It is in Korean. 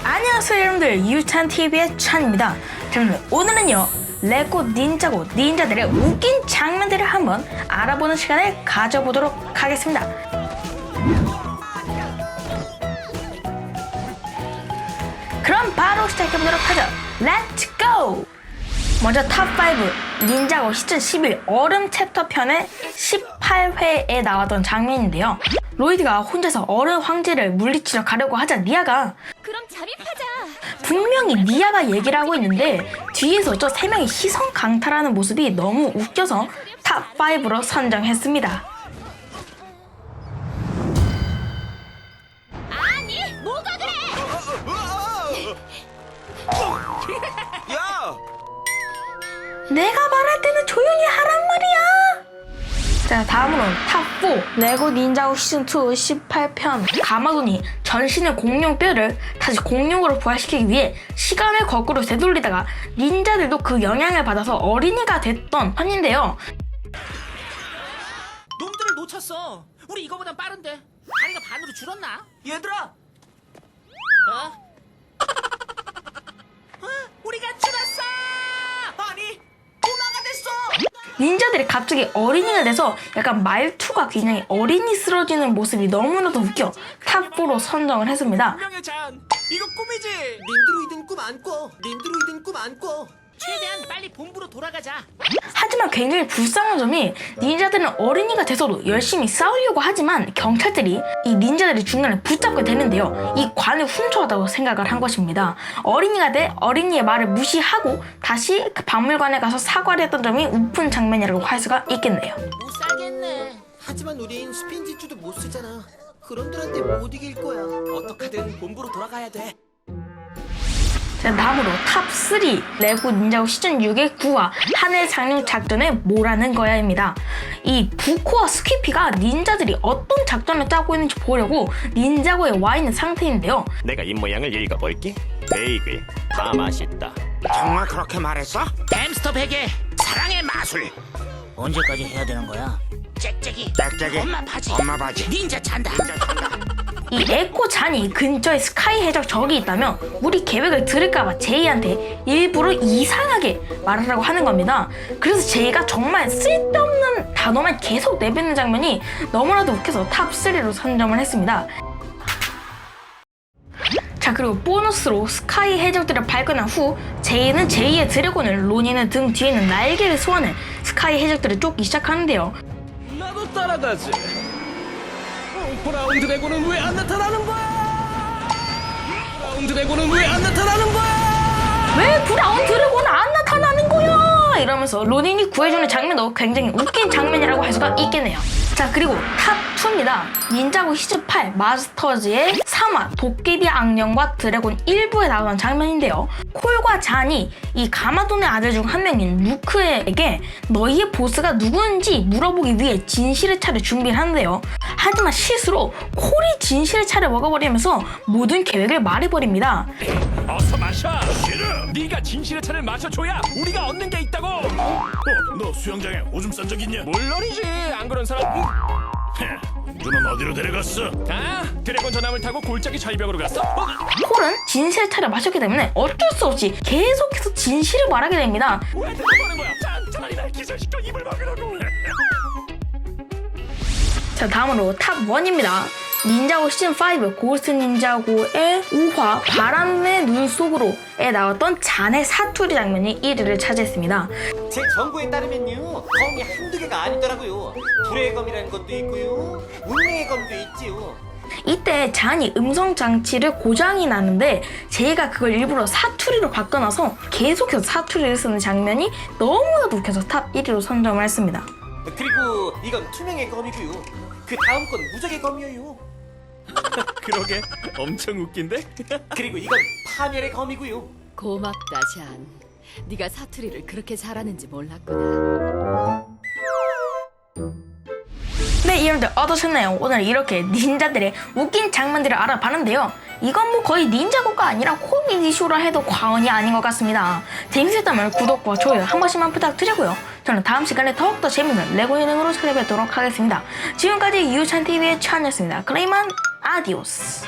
안녕하세요 여러분들. 유찬TV의 찬입니다. 여러분들 오늘은요 레고 닌자고 닌자들의 웃긴 장면들을 한번 알아보는 시간을 가져보도록 하겠습니다. 그럼 바로 시작해보도록 하죠. 렛츠 고! 먼저 탑5 닌자고 시즌 11 얼음 챕터 편의 18회에 나왔던 장면인데요. 로이드가 혼자서 얼음 황제를 물리치러 가려고 하자 니아가 자립하자. 분명히 니아가 얘기를 하고 있는데 뒤에서 저 세 명이 시선 강탈하는 모습이 너무 웃겨서 탑 5로 선정했습니다. 아니, 뭐가 그래? 야! 내가 말할 때는 조용히 말이야. 자 다음으로 탑4 레고 닌자고 시즌2 18편 가마돈이 전신의 공룡 뼈를 다시 공룡으로 부활시키기 위해 시간을 거꾸로 되돌리다가 닌자들도 그 영향을 받아서 어린이가 됐던 편인데요. 놈들을 놓쳤어. 우리 이거보단 빠른데. 다리가 반으로 줄었나? 얘들아. 어? 닌자들이 갑자기 어린이가 돼서 약간 말투가 굉장히 어린이 쓰러지는 모습이 너무나도 웃겨 탑4로 선정을 했습니다. 분명해 잔. 이거 꿈이지. 닌드로이든 꿈 안 꿔. 닌드로이든 꿈 안 꿔. 최대한 빨리 본부로 돌아가자. 하지만 굉장히 불쌍한 점이 닌자들은 어린이가 돼서도 열심히 싸우려고 하지만 경찰들이 이 닌자들의 중간에 붙잡게 되는데요. 이 관을 훔쳐왔다고 생각을 한 것입니다. 어린이가 돼 어린이의 말을 무시하고 다시 그 박물관에 가서 사과를 했던 점이 웃픈 장면이라고 할 수가 있겠네요. 못 살겠네. 하지만 우린 스핀지주도 못 쓰잖아. 그런들한테 못 이길 거야. 어떡하든 본부로 돌아가야 돼. 자, 다음으로 탑3 레고 닌자고 시즌 6의 9화 하늘 상륙 작전의 뭐라는 거야입니다. 이 부코와 스퀴피가 닌자들이 어떤 작전을 짜고 있는지 보려고 닌자고에 와 있는 상태인데요. 내가 입 모양을 읽어볼게. 베이글 다 맛있다. 정말 그렇게 말했어? 햄스터 베개 사랑의 마술. 언제까지 해야 되는 거야? 짹짹이. 짹짹이. 엄마 바지. 엄마 바지. 닌자 찬다. 이 에코 잔이 근처에 스카이 해적 적이 있다면 우리 계획을 들을까봐 제이한테 일부러 이상하게 말하라고 하는 겁니다. 그래서 제이가 정말 쓸데없는 단어만 계속 내뱉는 장면이 너무나도 웃겨서 탑3로 선정을 했습니다. 자 그리고 보너스로 스카이 해적들을 발견한 후 제이는 제이의 드래곤을 로니는 등 뒤에 있는 날개를 소환해 스카이 해적들을 쫓기 시작하는데요. 나도 따라가지. 어, 브라운 드래곤은 왜 안 나타나는 거야? 브라운 드래곤은 왜 안 나타나는 거야? 왜 브라운 드래곤 안 거야? 이러면서 로닌이 구해주는 장면도 굉장히 웃긴 장면이라고 할 수가 있겠네요. 자 그리고 탑2입니다. 닌자고 시즌 8 마스터즈의 3화 도깨비 악령과 드래곤 1부에 나오는 장면인데요. 콜과 잔이 이 가마돈의 아들 중 한 명인 루크에게 너희의 보스가 누구인지 물어보기 위해 진실의 차를 준비를 하는데요. 하지만 실수로 콜이 진실의 차를 먹어버리면서 모든 계획을 말해버립니다. 어서 마셔. 싫어. 네가 진실의 차를 마셔줘야 우리가 얻는 게 있다고. 어, 너 수영장에 오줌 싼 적 있냐? 물론이지. 안 그런 사람. 응. 누는 어디로 데려갔어? 아, 드래곤 전함을 타고 골짜기 절벽으로 갔어. 어? 콜은 진실의 차를 마셨기 때문에 어쩔 수 없이 계속해서 진실을 말하게 됩니다. 왜 대답하는 거야? 짠, 차라리 날 기절시켜 입을 막으라고. 자 다음으로 탑 1입니다. 닌자고 시즌5 고스트 닌자고의 5화 바람의 눈 속으로에 나왔던 잔의 사투리 장면이 1위를 차지했습니다. 제 정보에 따르면요 검이 한두 개가 아니더라고요 불의 검이라는 것도 있고요 운명의 검도 있지요 이때 잔이 음성 장치를 고장이 나는데 제이가 그걸 일부러 사투리로 바꿔놔서 계속해서 사투리를 쓰는 장면이 너무나도 웃겨서 탑 1위로 선정을 했습니다. 그리고 이건 투명의 검이고요 그 다음 건 무적의 검이에요 그러게, 엄청 웃긴데? 그리고 이건 파멸의 검이고요 고맙다, 잔. 네가 사투리를 그렇게 잘하는지 몰랐구나. 네, 여러분들 어떠셨나요? 오늘 이렇게 닌자들의 웃긴 장면들을 알아봤는데요. 이건 뭐 거의 닌자고가 아니라 코미디 쇼라 해도 과언이 아닌 것 같습니다. 재밌었다면 구독과 좋아요 한 번씩만 부탁드리고요. 저는 다음 시간에 더욱더 재밌는 레고 예능으로 찾아뵙도록 하겠습니다. 지금까지 유찬TV의 찬이었습니다. 그럼 이만 아디오스.